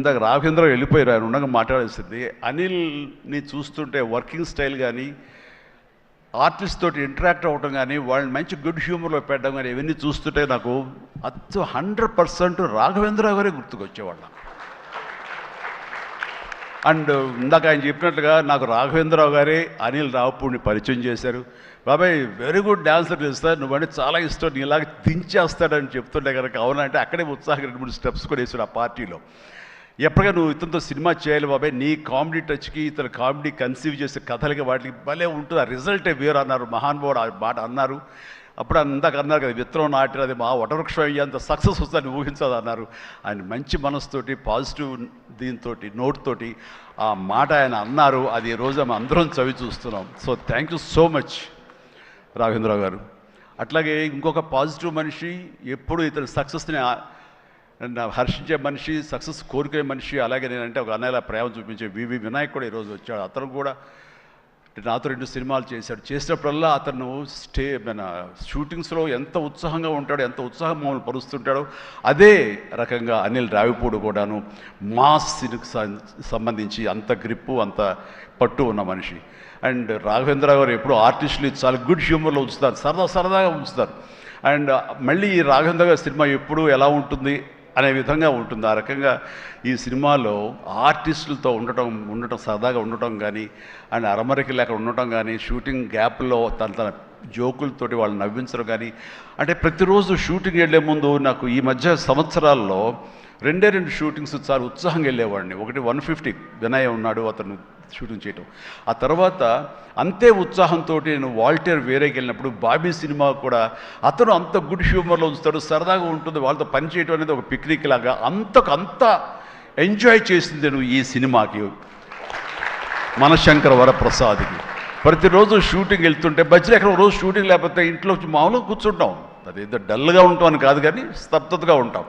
ఇందాక రాఘేంద్ర వెళ్ళిపోయారు ఆయన ఉండగా మాట్లాడాల్సింది అనిల్ని చూస్తుంటే వర్కింగ్ స్టైల్ కానీ ఆర్టిస్ట్ తోటి ఇంటరాక్ట్ అవ్వడం కానీ వాళ్ళని మంచి గుడ్ హ్యూమర్లో పెట్టడం కానీ ఇవన్నీ చూస్తుంటే నాకు అచ్చు హండ్రెడ్ పర్సెంట్ రాఘవేంద్ర గారే గుర్తుకొచ్చేవాళ్ళ. అండ్ ఇందాక ఆయన చెప్పినట్లుగా నాకు రాఘవేంద్రరావు గారే అనిల్ రావుపూడిని పరిచయం చేశారు. బాబాయ్ వెరీ గుడ్ డాన్సర్ చేస్తా నువ్వంటే చాలా ఇష్టం నీలాగా దించేస్తాడని చెప్తుంటే కనుక అవునంటే అక్కడే ఉత్సాహం రెండు మూడు స్టెప్స్ కూడా వేసాడు ఆ పార్టీలో. ఎప్పటికీ నువ్వు ఇతనితో సినిమా చేయాలి బాబాయ్ నీ కామెడీ టచ్కి ఇతను కామెడీ కన్సీవ్ చేసే కథలకి వాటికి భలే ఉంటుంది. ఆ రిజల్టే వేరు అన్నారు మహానుభావుడు ఆ మాట అన్నారు. అప్పుడు అందాక అన్నారు కదా విత్తనం నాటిన అది మా వటవృక్షం అయ్యేంత సక్సెస్ వస్తుందని ఊహించదు అన్నారు. ఆయన మంచి మనసుతోటి పాజిటివ్ దీంతో నోట్తోటి ఆ మాట ఆయన అన్నారు. అది రోజు మేము అందరం చవి చూస్తున్నాం. So thank you so much Raghavendrarao garu. అట్లాగే ఇంకొక పాజిటివ్ మనిషి ఎప్పుడు ఇతని సక్సెస్ని హర్షించే మనిషి సక్సెస్ కోరుకునే మనిషి అలాగే నేనంటే ఒక అన్నయ్యలా ప్రేమ చూపించే వివి వినాయక్ కూడా ఈరోజు వచ్చాడు. అతను కూడా నాతో రెండు సినిమాలు చేశాడు. చేసినప్పుడల్లా అతను స్టే మన షూటింగ్స్లో ఎంత ఉత్సాహంగా ఉంటాడో ఎంత ఉత్సాహం మమ్మల్ని పరుస్తుంటాడో అదే రకంగా అనిల్ రావిపూడి కూడాను మాస్ సినికి సంబంధించి అంత గ్రిప్పు అంత పట్టు ఉన్న మనిషి. అండ్ రాఘవేంద్ర గారు ఎప్పుడు ఆర్టిస్టులు చాలా గుడ్ హ్యూమర్లో ఉంచుతారు సరదా సరదాగా ఉంచుతారు. అండ్ మళ్ళీ ఈ రాఘవేంద్ర గారి సినిమా ఎప్పుడు ఎలా ఉంటుంది? అనే విధంగా ఉంటుంది. ఆ రకంగా ఈ సినిమాలో ఆర్టిస్టులతో ఉండటం ఉండటం సరదాగా ఉండటం కానీ అండ్ అరమరికి లేక ఉండటం కానీ షూటింగ్ గ్యాప్లో తన తన జోకులతోటి వాళ్ళు నవ్వించడం కానీ అంటే ప్రతిరోజు షూటింగ్ వెళ్ళే ముందు నాకు ఈ మధ్య సంవత్సరాల్లో రెండే రెండు షూటింగ్స్ చాలా ఉత్సాహంగా వెళ్ళేవాడిని. ఒకటి వన్ ఫిఫ్టీ వినయ ఉన్నాడు అతను షూటింగ్ చేయటం. ఆ తర్వాత అంతే ఉత్సాహంతో నేను వాల్టేర్ వేరేకి వెళ్ళినప్పుడు బాబీ సినిమా కూడా అతను అంత గుడ్ హ్యూమర్లో ఉంచుతాడు సరదాగా ఉంటుంది వాళ్ళతో పని చేయడం అనేది ఒక పిక్నిక్ లాగా అంతకు అంత ఎంజాయ్ చేసింది నేను ఈ సినిమాకి. మనశంకర వరప్రసాద్కి. ప్రతిరోజు షూటింగ్ వెళ్తుంటే మధ్యలో ఎక్కడ రోజు షూటింగ్ లేకపోతే ఇంట్లో మామూలుగా కూర్చుంటాం. అదేదో డల్గా ఉంటాం అని కాదు కానీ స్తబ్దతగా ఉంటాం.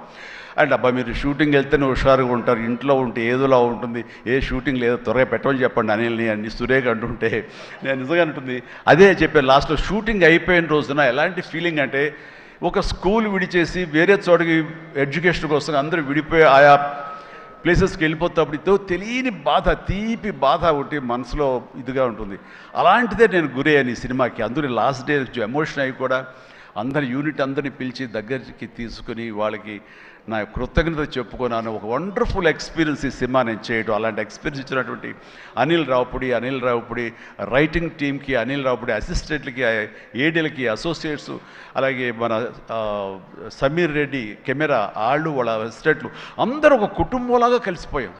అండ్ అబ్బా మీరు షూటింగ్ వెళ్తేనే హుషారుగా ఉంటారు ఇంట్లో ఉంటే ఏదోలా ఉంటుంది ఏ షూటింగ్ లేదో త్వరగా పెట్టమని చెప్పండి అనిల్ని అన్ని సురేఖ అంటుంటే నేను నిజంగా అంటుంది అదే చెప్పాను లాస్ట్లో షూటింగ్ అయిపోయిన రోజున ఎలాంటి ఫీలింగ్ అంటే ఒక స్కూల్ విడిచేసి వేరే చోటకి ఎడ్యుకేషన్ కోసం అందరూ విడిపోయి ఆయా ప్లేసెస్కి వెళ్ళిపోతాప్పుడు తెలియని బాధ తీపి బాధ ఒకటి మనసులో ఇదిగా ఉంటుంది. అలాంటిదే నేను గురయ్యాను ఈ సినిమాకి అందరూ లాస్ట్ డే ఎమోషన్ అయ్యి కూడా అందరి యూనిట్ అందరిని పిలిచి దగ్గరికి తీసుకుని వాళ్ళకి నా కృతజ్ఞత చెప్పుకున్నాను. ఒక వండర్ఫుల్ ఎక్స్పీరియన్స్ ఈ సినిమా నేను చేయడం అలాంటి ఎక్స్పీరియన్స్ ఇచ్చినటువంటి అనిల్ రావుపుడి అనిల్ రావుపుడి రైటింగ్ టీమ్కి అనిల్ రావుపుడి అసిస్టెంట్లకి ఏడీలకి అసోసియేట్స్ అలాగే మన సమీర్ రెడ్డి కెమెరా వాళ్ళు వాళ్ళ అసిస్టెంట్లు అందరూ ఒక కుటుంబంలాగా కలిసిపోయాం.